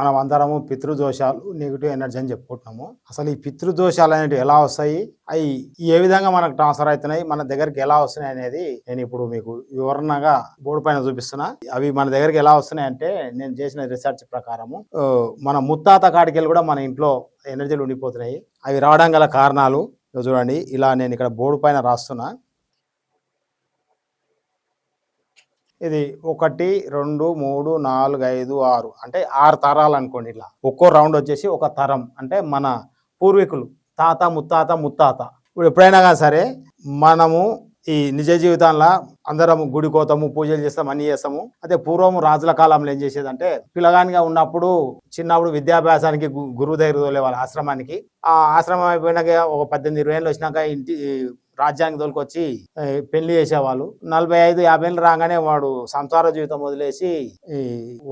మనం అందరము పితృదోషాలు నెగిటివ్ ఎనర్జీ అని చెప్పుకుంటున్నాము. అసలు ఈ పితృదోషాలు అనేవి ఎలా వస్తాయి? అవి ఏ విధంగా మనకు ట్రాన్స్ఫర్ అవుతున్నాయి? మన దగ్గరికి ఎలా వస్తున్నాయి అనేది నేను ఇప్పుడు మీకు వివరణగా బోర్డు పైన చూపిస్తున్నా. అవి మన దగ్గరికి ఎలా వస్తున్నాయి అంటే నేను చేసిన రీసెర్చ్ ప్రకారము మన ముత్తాత కాడికెళ్ళి కూడా మన ఇంట్లో ఎనర్జీలు ఉండిపోతున్నాయి. అవి రావడం గల కారణాలు చూడండి ఇలా నేను ఇక్కడ బోర్డు పైన రాస్తున్నా. ఇది ఒకటి రెండు మూడు నాలుగు ఐదు ఆరు. అంటే ఆరు తరాలు అనుకోండి ఇలా ఒక్కో రౌండ్ వచ్చేసి ఒక తరం. అంటే మన పూర్వీకులు. తాత ముత్తాత ముత్తాత. ఇప్పుడు ఎప్పుడైనా కానీ సరే మనము ఈ నిజ జీవితంలో అందరం గుడి కోతాము పూజలు చేస్తాం అన్ని చేస్తాము. అదే పూర్వం రాజుల కాలంలో ఏం చేసేదంటే పిల్లగానిగా ఉన్నప్పుడు చిన్నప్పుడు విద్యాభ్యాసానికి గు- గురువు దగ్గర తోలే వాళ్ళ ఆశ్రమానికి. ఆ ఆశ్రమం అయిపోయినాక ఒక పద్దెనిమిది ఇరవై ఏళ్ళు వచ్చినాక ఇంటి రాజ్యానికి తోలుకొచ్చి పెళ్ళి చేసేవాళ్ళు. నలభై ఐదు యాభై ఏళ్ళు రాగానే వాడు సంసార జీవితం వదిలేసి ఈ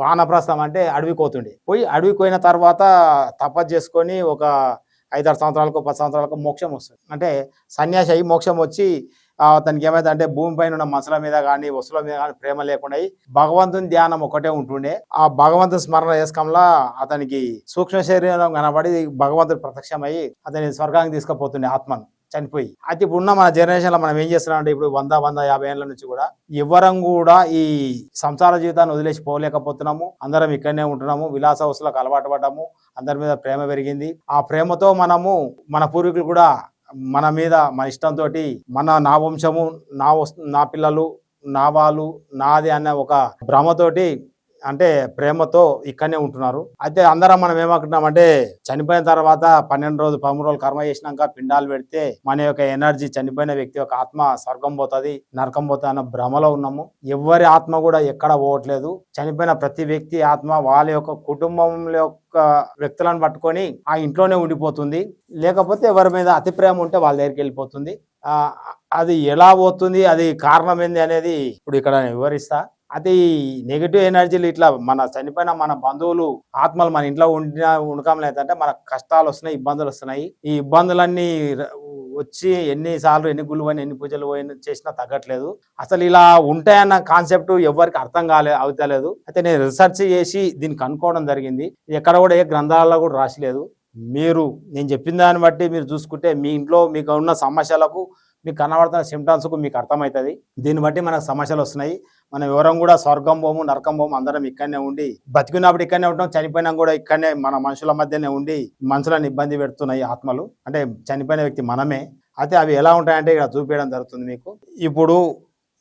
వానప్రస్థం అంటే అడవికి పోతుండే పోయి అడవికి పోయిన తర్వాత తపస్సు చేసుకొని ఒక ఐదారు సంవత్సరాలకు పది సంవత్సరాలకు మోక్షం వస్తుంది. అంటే సన్యాసి అయ్యి మోక్షం వచ్చి అతనికి ఏమైతే అంటే భూమిపైన ఉన్న మసల మీద కానీ వస్తువుల మీద కానీ ప్రేమ లేకుండా భగవంతుని ధ్యానం ఒకటే ఉంటుండే. ఆ భగవంతుని స్మరణ చేసుకంలా అతనికి సూక్ష్మ శరీరం కనబడి భగవంతుడు ప్రత్యక్షమయ్యి అతని స్వర్గానికి తీసుకుపోతుండే ఆత్మను. చనిపోయి. అయితే ఇప్పుడున్న మన జనరేషన్లో మనం ఏం చేస్తున్నాం అంటే ఇప్పుడు వంద వంద యాభై ఏళ్ళ నుంచి కూడా ఎవ్వరం కూడా ఈ సంసార జీవితాన్ని వదిలేసి పోలేకపోతున్నాము. అందరం ఇక్కడనే ఉంటున్నాము. విలాస వస్తువులకు అలవాటు పడ్డాము. అందరి మీద ప్రేమ పెరిగింది. ఆ ప్రేమతో మనము మన పూర్వీకులు కూడా మన మీద మన ఇష్టంతో మన నా వంశము నా వస్తు నా పిల్లలు నా వాళ్ళు నాది అనే ఒక భ్రమతోటి అంటే ప్రేమతో ఇక్కడనే ఉంటున్నారు. అయితే అందరం మనం ఏమంటున్నామంటే చనిపోయిన తర్వాత పన్నెండు రోజులు పదమూడు రోజులు కర్మ చేసినాక పిండాలు పెడితే మన యొక్క ఎనర్జీ చనిపోయిన వ్యక్తి యొక్క ఆత్మ స్వర్గం పోతుంది నరకం పోతుంది అన్న భ్రమలో ఉన్నాము. ఎవరి ఆత్మ కూడా ఎక్కడ పోవట్లేదు. చనిపోయిన ప్రతి వ్యక్తి ఆత్మ వాళ్ళ యొక్క కుటుంబం యొక్క వ్యక్తులను పట్టుకొని ఆ ఇంట్లోనే ఉండిపోతుంది. లేకపోతే ఎవరి మీద అతి ప్రేమ ఉంటే వాళ్ళ దగ్గరికి వెళ్ళిపోతుంది. అది ఎలా పోతుంది అది కారణం ఏంది అనేది ఇప్పుడు ఇక్కడ వివరిస్తా. అది నెగిటివ్ ఎనర్జీలు ఇట్లా మన చనిపోయిన మన బంధువులు ఆత్మలు మన ఇంట్లో ఉండిన ఉండకం లేదంటే మన కష్టాలు వస్తున్నాయి ఇబ్బందులు వస్తున్నాయి. ఈ ఇబ్బందులన్నీ వచ్చి ఎన్నిసార్లు ఎన్ని గుళ్ళు పోయినా ఎన్ని పూజలు పోయినా చేసినా తగ్గట్లేదు. అసలు ఇలా ఉంటాయన్న కాన్సెప్ట్ ఎవరికి అర్థం కాలే అవుతలేదు. అయితే నేను రీసెర్చ్ చేసి దీన్ని కనుక్కోవడం జరిగింది. ఎక్కడ కూడా ఏ గ్రంథాలలో కూడా రాసిలేదు. మీరు నేను చెప్పిన దాన్ని బట్టి మీరు చూసుకుంటే మీ ఇంట్లో మీకు ఉన్న సమస్యలకు మీకు కనబడుతున్న సిమ్టమ్స్కు మీకు అర్థమవుతుంది. దీన్ని బట్టి మనకు సమస్యలు వస్తున్నాయి. మనం ఎవరం కూడా స్వర్గం పోము నరకం పోము అందరం ఇక్కడనే ఉండి బతికినప్పుడు ఇక్కడనే ఉంటాం చనిపోయినా కూడా ఇక్కడనే మన మనుషుల మధ్యనే ఉండి మనుషులను ఇబ్బంది పెడుతున్నాయి ఆత్మలు. అంటే చనిపోయిన వ్యక్తి మనమే. అయితే అవి ఎలా ఉంటాయంటే ఇక్కడ చూపించడం జరుగుతుంది మీకు. ఇప్పుడు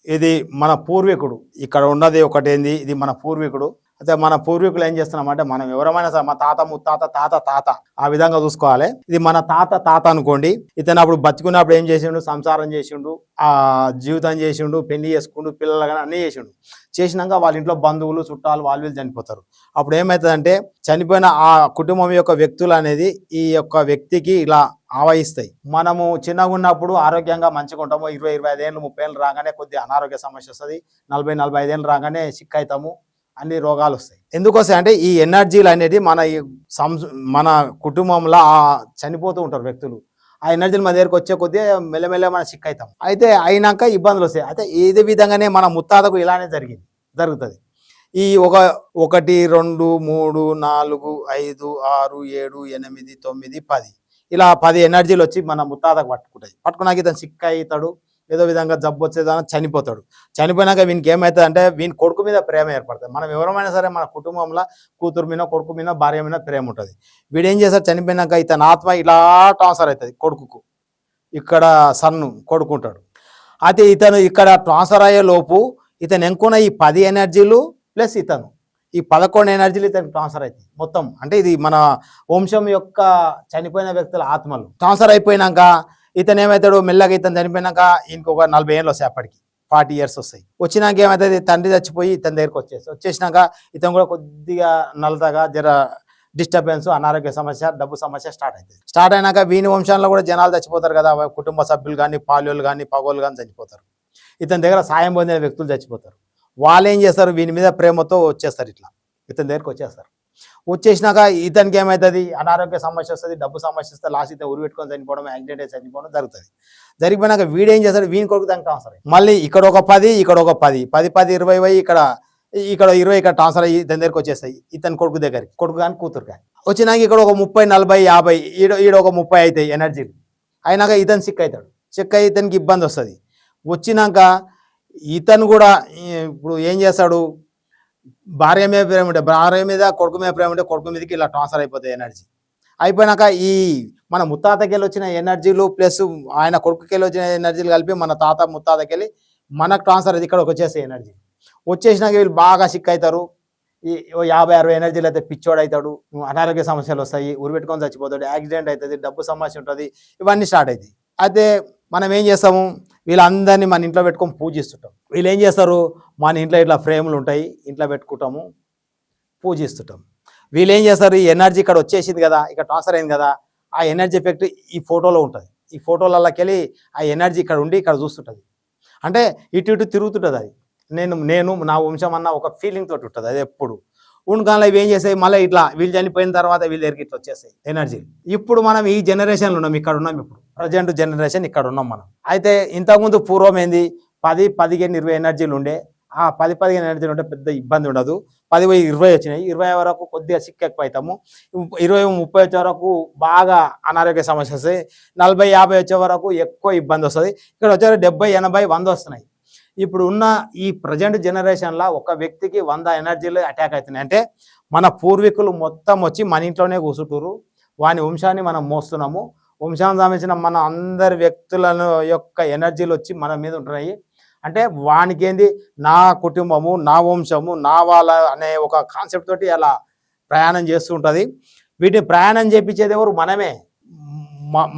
ఇది మన పూర్వీకుడు. ఇక్కడ ఉన్నది ఒకటేంది? ఇది మన పూర్వీకుడు. అయితే మన పూర్వీకులు ఏం చేస్తున్నామంటే మనం ఎవరమైనా సరే మా తాత ముత్తాత తాత తాత ఆ విధంగా చూసుకోవాలి. ఇది మన తాత తాత అనుకోండి. ఇతను అప్పుడు బతుకున్నప్పుడు ఏం చేసిండు? సంసారం చేసిండు ఆ జీవితం చేసిండు పెళ్ళి చేసుకుండు పిల్లలు కానీ అన్నీ చేసిండు. చేసినాక వాళ్ళ ఇంట్లో బంధువులు చుట్టాలు వాళ్ళు వీళ్ళు చనిపోతారు. అప్పుడు ఏమవుతుందంటే చనిపోయిన ఆ కుటుంబం యొక్క వ్యక్తులు అనేది ఈ యొక్క వ్యక్తికి ఇలా ఆవహిస్తాయి. మనము చిన్నగా ఉన్నప్పుడు ఆరోగ్యంగా మంచిగా ఉంటాము. ఇరవై ఇరవై ఐదేళ్ళు ముప్పై ఏళ్ళు రాగానే కొద్దిగా అనారోగ్య సమస్య వస్తుంది. నలభై నలభై ఐదేళ్ళు రాగానే సిక్ అవుతాము. అన్ని రోగాలు వస్తాయి. ఎందుకు వస్తాయి అంటే ఈ ఎనర్జీలు అనేది మన ఈ మన కుటుంబంలో చనిపోతూ ఉంటారు వ్యక్తులు. ఆ ఎనర్జీలు మన దగ్గరకు వచ్చే కొద్దీ మెల్లమెల్ల మనం సిక్ అవుతాం. అయితే అయినాక ఇబ్బందులు వస్తాయి. అయితే ఇదే విధంగానే మన ముత్తాతకు ఇలానే జరిగింది జరుగుతుంది. ఈ ఒక ఒకటి రెండు మూడు నాలుగు ఐదు ఆరు ఏడు ఎనిమిది తొమ్మిది పది. ఇలా పది ఎనర్జీలు వచ్చి మన ముత్తాతకు పట్టుకుంటాయి. పట్టుకున్నాక ఇతను సిక్ అవుతాడు. ఏదో విధంగా జబ్బు వచ్చేదాన చనిపోతాడు. చనిపోయినాక వీనికి ఏమవుతుంది అంటే వీని కొడుకు మీద ప్రేమ ఏర్పడుతుంది. మనం ఎవరమైనా సరే మన కుటుంబంలో కూతురు మీద కొడుకు మీద భార్య మీద ప్రేమ ఉంటుంది. వీడు ఏం చేస్తారు చనిపోయినాక ఇతని ఆత్మ ఇలా ట్రాన్స్ఫర్ అవుతుంది కొడుకుకు. ఇక్కడ సన్ను కొడుకుంటాడు. అయితే ఇతను ఇక్కడ ట్రాన్స్ఫర్ అయ్యే లోపు ఇతను ఎంకున్న ఈ పది ఎనర్జీలు ప్లస్ ఇతను. ఈ పదకొండు ఎనర్జీలు ఇతనికి ట్రాన్స్ఫర్ అవుతాయి మొత్తం. అంటే ఇది మన వంశం యొక్క చనిపోయిన వ్యక్తుల ఆత్మలు. ట్రాన్స్ఫర్ అయిపోయినాక ఇతను ఏమవుతాడు మెల్లగా ఇతను చనిపోయినాక ఇంకొక నలభై ఏళ్ళు వస్తాయి అప్పటికి. ఫార్టీ ఇయర్స్ వస్తాయి. వచ్చినాక ఏమవుతుంది తండ్రి చచ్చిపోయి ఇతని దగ్గరికి వచ్చేసి వచ్చేసినాక ఇతను కూడా కొద్దిగా నలతగా జర డిస్టర్బెన్స్ అనారోగ్య సమస్య డబ్బు సమస్య స్టార్ట్ అవుతుంది స్టార్ట్ అయినాక వీని వంశంలో కూడా జనాలు చచ్చిపోతారు కదా. కుటుంబ సభ్యులు కానీ పాల్యోలు కానీ పగోళ్ళు కానీ చచ్చిపోతారు. ఇతని దగ్గర సాయం పొందిన వ్యక్తులు చచ్చిపోతారు. వాళ్ళు ఏం చేస్తారు? వీని మీద ప్రేమతో వచ్చేస్తారు ఇట్లా. ఇతని దగ్గరికి వచ్చేస్తారు. వచ్చేసినాక ఇతనికి ఏమవుతుంది అనారోగ్య సమస్య వస్తుంది డబ్బు సమస్య వస్తే లాస్ట్ ఇతను ఉరిపెట్టుకొని చనిపోవడం యాక్సిడెంట్ అయి చనిపోవడం జరుగుతుంది. జరిగిపోయినాక వీడేం చేస్తాడు? వీని కొడుకు దానికి అవసరం మళ్ళీ ఇక్కడ ఒక పది ఇక్కడ ఒక పది. పది పది ఇరవై పోయి ఇక్కడ ఇక్కడ ఇరవై ఇక్కడ ట్రాన్స్ఫర్ అయ్యి ఇతని దగ్గరికి వచ్చేస్తాయి. ఇతని కొడుకు దగ్గరికి. కొడుకు కానీ కూతురు కానీ. వచ్చినాక ఇక్కడ ఒక ముప్పై నలభై యాభై ఈడ ఈడ ఒక ముప్పై అవుతాయి ఎనర్జీ అయినాక ఇతను సిక్ అవుతాడు. సిక్ అయ్యి ఇతనికి ఇబ్బంది వస్తుంది. వచ్చినాక ఇతను కూడా ఇప్పుడు ఏం చేస్తాడు? భార్య మీద ప్రేమ ఉంటే భార్య మీద కొడుకు మీద ప్రేమ ఉంటే కొడుకు మీదకి ఇలా ట్రాన్స్ఫర్ అయిపోతాయి ఎనర్జీ అయిపోయినాక ఈ మన ముత్తాతకెళ్ళి వచ్చిన ఎనర్జీలు ప్లస్ ఆయన కొడుకుకెళ్ళి వచ్చిన ఎనర్జీలు కలిపి మన తాత ముత్తాతకెళ్ళి మనకు ట్రాన్స్ఫర్ అది ఇక్కడికి వచ్చేస్తాయి ఎనర్జీ వచ్చేసినాక వీళ్ళు బాగా సిక్ అవుతారు ఈ యాభై అరవై ఎనర్జీలు అయితే పిచ్చోడు అవుతాడు అనారోగ్య సమస్యలు వస్తాయి ఉరిపెట్టుకొని చచ్చిపోతాడు యాక్సిడెంట్ అవుతుంది డబ్బు సమస్య ఉంటుంది ఇవన్నీ స్టార్ట్ అవుతాయి అయితే మనం ఏం చేస్తాము? వీళ్ళందరినీ మన ఇంట్లో పెట్టుకొని పూజిస్తుంటాం. వీళ్ళు ఏం చేస్తారు? మన ఇంట్లో ఇట్లా ఫ్రేములు ఉంటాయి ఇంట్లో పెట్టుకుంటాము పూజిస్తుంటాం. వీళ్ళు ఏం చేస్తారు? ఈ ఎనర్జీ ఇక్కడ వచ్చేసింది కదా ఇక్కడ ట్రాన్స్ఫర్ అయింది కదా ఆ ఎనర్జీ ఎఫెక్ట్ ఈ ఫోటోలో ఉంటుంది. ఈ ఫోటోలకి వెళ్ళి ఆ ఎనర్జీ ఇక్కడ ఉండి ఇక్కడ చూస్తుంటుంది. అంటే ఇటు ఇటు తిరుగుతుంటుంది అది. నేను నేను నా వంశం అన్న ఒక ఫీలింగ్ తోటి ఉంటుంది అది ఎప్పుడు. ఉండగానే ఇవి ఏం చేసాయి మళ్ళీ ఇట్లా వీళ్ళు చనిపోయిన తర్వాత వీళ్ళ దగ్గరికి ఇట్లా వచ్చేస్తాయి ఎనర్జీ. ఇప్పుడు మనం ఈ జనరేషన్లో ఉన్నాం ఇక్కడ ఉన్నాం ఇప్పుడు. ప్రజెంట్ జనరేషన్ ఇక్కడ ఉన్నాం మనం. అయితే ఇంతకుముందు పూర్వం ఏంది? పది పదిహేను ఇరవై ఎనర్జీలు ఉండే. ఆ పది పదిహేను ఎనర్జీలు ఉంటే పెద్ద ఇబ్బంది ఉండదు. పది పోయి ఇరవై వచ్చినాయి. ఇరవై వరకు కొద్దిగా సిక్ ఎక్కువ అవుతాము ఇరవై ముప్పై వచ్చే వరకు బాగా అనారోగ్య సమస్య వస్తాయి. నలభై యాభై వచ్చే వరకు ఎక్కువ ఇబ్బంది వస్తుంది. ఇక్కడ వచ్చే డెబ్బై ఎనభై వంద వస్తున్నాయి. ఇప్పుడు ఉన్న ఈ ప్రజెంట్ జనరేషన్లో ఒక వ్యక్తికి వంద ఎనర్జీలు అటాక్ అవుతున్నాయి. అంటే మన పూర్వీకులు మొత్తం వచ్చి మన ఇంట్లోనే కూర్చుంటారు వాని వంశాన్ని మనం మోస్తున్నాము. వంశానికి సంబంధించిన మన అందరి వ్యక్తులను యొక్క ఎనర్జీలు వచ్చి మన మీద ఉంటున్నాయి. అంటే వానికి ఏంది? నా కుటుంబము నా వంశము నా వాళ్ళ అనే ఒక కాన్సెప్ట్ తోటి అలా ప్రయాణం చేస్తూ ఉంటుంది. వీటిని ప్రయాణం చేపించేది ఎవరు? మనమే.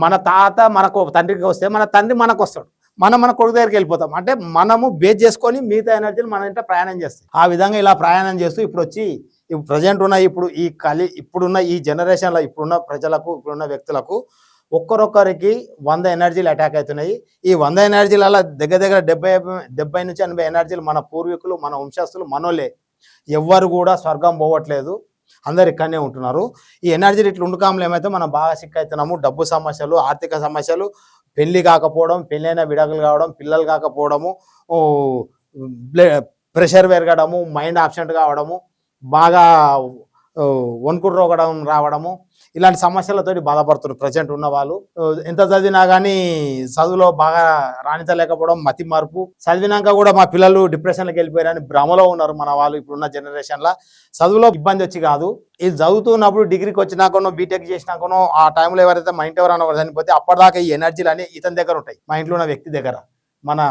మన తాత మనకు తండ్రికి వస్తే మన తండ్రి మనకు వస్తాడు మనం మన కొడుకు దగ్గరికి వెళ్ళిపోతాం. అంటే మనము బేస్ చేసుకొని మిగతా ఎనర్జీలు మన ఇంట ప్రయాణం చేస్తాయి. ఆ విధంగా ఇలా ప్రయాణం చేస్తూ ఇప్పుడు వచ్చి ఇప్పుడు ప్రజెంట్ ఉన్న ఇప్పుడు ఈ కలి ఇప్పుడున్న ఈ జనరేషన్లో ఇప్పుడున్న ప్రజలకు ఇప్పుడున్న వ్యక్తులకు ఒక్కరొక్కరికి వంద ఎనర్జీలు అటాక్ అవుతున్నాయి. ఈ వంద ఎనర్జీలలో దగ్గర దగ్గర డెబ్బై డెబ్బై నుంచి ఎనభై ఎనర్జీలు మన పూర్వీకులు మన వంశస్థులు మనోలే ఎవ్వరు కూడా స్వర్గం పోవట్లేదు. అందరు ఇక్కడనే ఉంటున్నారు. ఈ ఎనర్జీలు ఇట్లా ఉండకాంలో ఏమైతే మనం బాగా సిక్ అవుతున్నాము డబ్బు సమస్యలు ఆర్థిక సమస్యలు పెళ్ళి కాకపోవడం పెళ్ళైన విడాకులు కావడం పిల్లలు కాకపోవడము ప్రెషర్ పెరగడము మైండ్ ఆబ్సెంట్ కావడము బాగా వణుకుడు రోగడం రావడము ఇలాంటి సమస్యలతోటి బాధపడుతున్నారు. ప్రజెంట్ ఉన్న వాళ్ళు. ఎంత చదివినా కానీ చదువులో బాగా రాణించలేకపోవడం మతి మార్పు. చదివినాక కూడా మా పిల్లలు డిప్రెషన్లకు వెళ్ళిపోయారని భ్రమలో ఉన్నారు మన వాళ్ళు ఇప్పుడున్న జనరేషన్లో చదువులో ఇబ్బంది వచ్చి కాదు. ఇది చదువుతున్నప్పుడు డిగ్రీకి వచ్చినాకనో బీటెక్ చేసినాకనో ఆ టైంలో ఎవరైతే మా ఇంటి ఎవరైనా చనిపోతే అప్పటిదాకా ఈ ఎనర్జీలు అనేవి ఇతని దగ్గర ఉంటాయి. మా ఇంట్లో ఉన్న వ్యక్తి దగ్గర. మన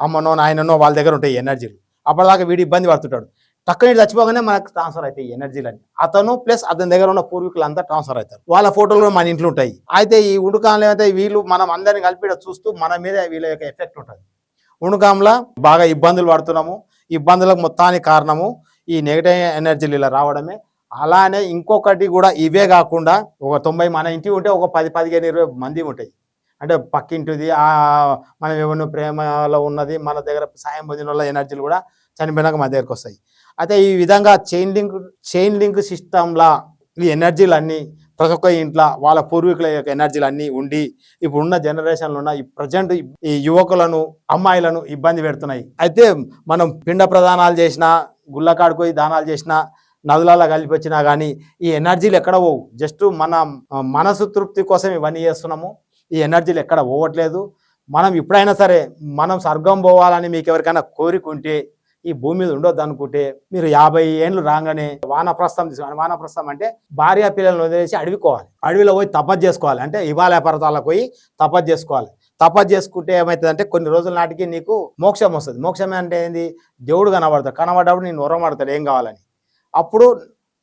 అమ్మనో నాయననో వాళ్ళ దగ్గర ఉంటాయి ఎనర్జీలు అప్పటిదాకా వీడు ఇబ్బంది పడుతుంటాడు. టక్కుని చచ్చిపోగానే మనకు ట్రాన్స్ఫర్ అవుతాయి ఎనర్జీలని అతను ప్లస్ అతని దగ్గర ఉన్న పూర్వీకులు అంతా ట్రాన్స్ఫర్ అవుతారు. వాళ్ళ ఫోటోలు కూడా మన ఇంట్లో ఉంటాయి. అయితే ఈ ఉడుకాంలో అయితే వీళ్ళు మనం అందరిని కలిపి చూస్తూ మన మీద వీళ్ళ యొక్క ఎఫెక్ట్ ఉంటుంది. ఉణుకాంలో బాగా ఇబ్బందులు పడుతున్నాము. ఇబ్బందులకు మొత్తానికి కారణము ఈ నెగటివ్ ఎనర్జీలు ఇలా రావడమే. అలానే ఇంకొకటి కూడా ఇవే కాకుండా ఒక తొంభై మన ఇంటి ఉంటే ఒక పది పదిహేను ఇరవై మంది ఉంటాయి. అంటే పక్కింటిది మనం ఏమన్నా ప్రేమలో ఉన్నది మన దగ్గర సాయం పొందిన వాళ్ళ ఎనర్జీలు కూడా చనిపోయినాక మన దగ్గరకు వస్తాయి. అయితే ఈ విధంగా చైన్ లింక్ చైన్ లింక్ సిస్టమ్లా ఈ ఎనర్జీలన్నీ ప్రతి ఒక్క ఇంట్లో వాళ్ళ పూర్వీకుల యొక్క ఎనర్జీలు అన్నీ ఉండి ఇప్పుడున్న జనరేషన్లో ఉన్న ఈ ప్రజెంట్ ఈ యువకులను అమ్మాయిలను ఇబ్బంది పెడుతున్నాయి. అయితే మనం పిండ ప్రదానాలు చేసినా గుళ్ళకాడుకోయి దానాలు చేసినా నదులలో కలిపి వచ్చినా కానీ ఈ ఎనర్జీలు ఎక్కడ పోవు? జస్ట్ మన మనసు తృప్తి కోసం ఇవన్నీ చేస్తున్నాము. ఈ ఎనర్జీలు ఎక్కడ పోవట్లేదు? మనం ఇప్పుడైనా సరే మనం స్వర్గం పోవాలని మీకు ఎవరికైనా కోరిక ఉంటే ఈ భూమి మీద ఉండొద్దు అనుకుంటే మీరు యాభై ఏండ్లు రాగానే వానప్రస్థం తీసుకోవాలి వానప్రస్థం అంటే భార్య పిల్లలను వదిలేసి అడవికోవాలి. అడవిలో పోయి తపస్సు చేసుకోవాలి. అంటే హిమాలయ పర్వతాలకు పోయి తపస్సు చేసుకోవాలి. తపస్సు చేసుకుంటే ఏమవుతుందంటే కొన్ని రోజుల నాటికి నీకు మోక్షం వస్తుంది. మోక్షం అంటే ఏంది? దేవుడు కనబడతాడు. కనబడ్డప్పుడు నేను ఉరమడతాడు ఏం కావాలని. అప్పుడు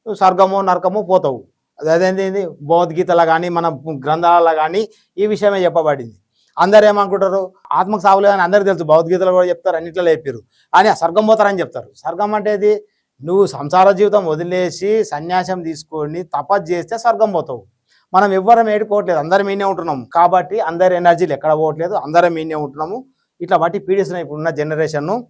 స్వర్గము నరకము పోతావు. అదేంటి భగవద్గీతలో కానీ మన గ్రంథాలలో కానీ ఈ విషయమే చెప్పబడింది. అందరు ఏమనుకుంటారు? ఆత్మకు సాగులేదు అని అందరికీ తెలుసు. భగవద్గీతలో కూడా చెప్తారు అన్నిట్లో చెప్పారు అని ఆ స్వర్గం పోతారని చెప్తారు. స్వర్గం అంటే ఇది నువ్వు సంసార జీవితం వదిలేసి సన్యాసం తీసుకొని తపస్సు చేస్తే స్వర్గం పోతావు. మనం ఎవ్వరం ఏడుకోవట్లేదు అందరం మీనే ఉంటున్నాం. కాబట్టి అందరి ఎనర్జీలు ఎక్కడ పోవట్లేదు. అందరం మీనే ఉంటున్నాము. ఇట్లా బట్టి పీడిస్తున్నాయి ఇప్పుడున్న జనరేషన్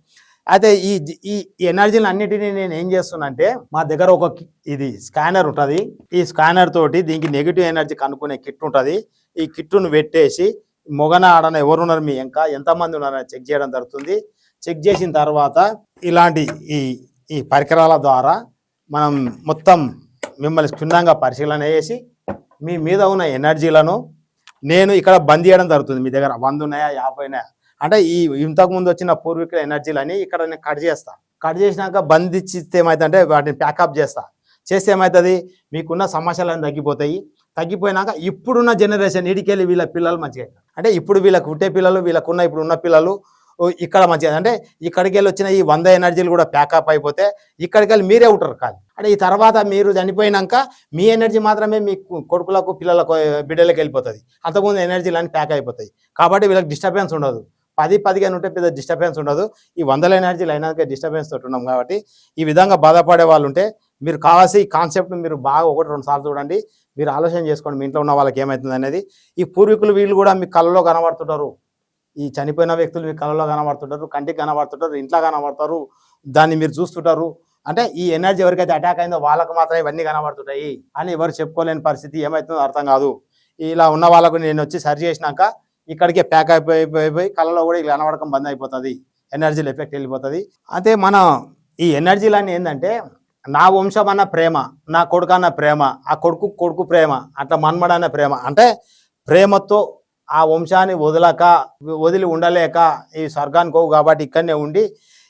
అయితే ఈ ఈ ఈ ఎనర్జీలు అన్నిటినీ నేను ఏం చేస్తున్నానంటే మా దగ్గర ఒక కి- ఇది స్కానర్ ఉంటుంది. ఈ స్కానర్ తోటి దీనికి నెగిటివ్ ఎనర్జీ కనుక్కునే కిట్ ఉంటుంది. ఈ కిట్టును పెట్టేసి మొగన ఆడన ఎవరున్నారు మీ ఇంకా ఎంతమంది ఉన్నారని చెక్ చేయడం జరుగుతుంది. చెక్ చేసిన తర్వాత ఇలాంటి ఈ ఈ పరికరాల ద్వారా మనం మొత్తం మిమ్మల్ని క్షుణ్ణంగా పరిశీలన చేసి మీ మీద ఉన్న ఎనర్జీలను నేను ఇక్కడ బంద్ చేయడం జరుగుతుంది. మీ దగ్గర వంద ఉన్నాయా యాభై ఉన్నాయా అంటే ఈ ఇంతకు ముందు వచ్చిన పూర్వీకుల ఎనర్జీలని ఇక్కడ నేను కట్ చేస్తాను కట్ చేసినాక బంద్ ఇచ్చిస్తే ఏమవుతుందంటే వాటిని ప్యాకప్ చేస్తా. చేస్తే ఏమవుతుంది మీకున్న సమస్యలన్నీ తగ్గిపోతాయి. తగ్గిపోయినాక ఇప్పుడున్న జనరేషన్ ఇడికెళ్ళి వీళ్ళ పిల్లలు మంచిగా అంటే ఇప్పుడు వీళ్ళకు పుట్టే పిల్లలు వీళ్ళకున్న ఇప్పుడు ఉన్న పిల్లలు ఇక్కడ మంచిగా అంటే ఇక్కడికి వెళ్ళి వచ్చిన ఈ వంద ఎనర్జీలు కూడా ప్యాకప్ అయిపోతే ఇక్కడికి వెళ్ళి మీరే ఉంటారు కాదు. అంటే ఈ తర్వాత మీరు చనిపోయినాక మీ ఎనర్జీ మాత్రమే మీ కొడుకులకు పిల్లలకు బిడ్డలకు వెళ్ళిపోతుంది. అంతకుముందు ఎనర్జీలు అన్ని ప్యాక్ అయిపోతాయి. కాబట్టి వీళ్ళకి డిస్టర్బెన్స్ ఉండదు. పది పదిహేను ఉంటే పెద్ద డిస్టర్బెన్స్ ఉండదు. ఈ వందల ఎనర్జీలు అయినాక డిస్టర్బెన్స్ తోటి ఉన్నాం కాబట్టి ఈ విధంగా బాధపడే వాళ్ళు ఉంటే మీరు కావాల్సి ఈ కాన్సెప్ట్ మీరు బాగా ఒకటి రెండు సార్లు చూడండి. మీరు ఆలోచన చేసుకోండి మీ ఇంట్లో ఉన్న వాళ్ళకి ఏమవుతుంది అనేది. ఈ పూర్వీకులు వీళ్ళు కూడా మీ కళ్ళలో కనబడుతుంటారు. ఈ చనిపోయిన వ్యక్తులు మీ కళ్ళలో కనబడుతుంటారు. కంటికి కనబడుతుంటారు. ఇంట్లో కనబడతారు. దాన్ని మీరు చూస్తుంటారు. అంటే ఈ ఎనర్జీ ఎవరికైతే అటాక్ అయిందో వాళ్ళకు మాత్రం ఇవన్నీ కనబడుతుంటాయి అని ఎవరు చెప్పుకోలేని పరిస్థితి ఏమవుతుందో అర్థం కాదు. ఇలా ఉన్న వాళ్ళకు నేను వచ్చి సరి చేసినాక ఇక్కడికే ప్యాక్ అయిపోయి కళ్ళలో కూడా ఇలా కనబడకం బంద్ అయిపోతుంది. ఎనర్జీలు ఎఫెక్ట్ వెళ్ళిపోతుంది. అయితే మన ఈ ఎనర్జీలన్నీ ఏంటంటే నా వంశం అన్న ప్రేమ నా కొడుకు అన్న ప్రేమ ఆ కొడుకు కొడుకు ప్రేమ అట్లా మన్మడన్న ప్రేమ. అంటే ప్రేమతో ఆ వంశాన్ని వదలక వదిలి ఉండలేక ఈ స్వర్గానికి పోవు కాబట్టి ఇక్కడనే ఉండి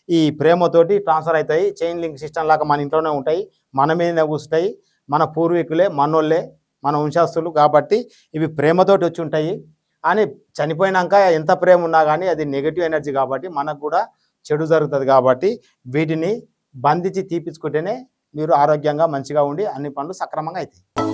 ఈ ప్రేమతోటి ట్రాన్స్ఫర్ అవుతాయి. చైన్ లింక్ సిస్టమ్ లాగా మన ఇంట్లోనే ఉంటాయి. మన మీదనే కూర్చుంటాయి మన పూర్వీకులే మనోళ్ళే మన వంశస్థులు కాబట్టి ఇవి ప్రేమతోటి వచ్చి ఉంటాయి. అని చనిపోయినాక ఎంత ప్రేమ ఉన్నా కానీ అది నెగిటివ్ ఎనర్జీ కాబట్టి మనకు కూడా చెడు జరుగుతుంది కాబట్టి వీటిని బంధించి తీపించుకుంటేనే మీరు ఆరోగ్యంగా మంచిగా ఉండి అన్ని పనులు సక్రమంగా అవుతాయి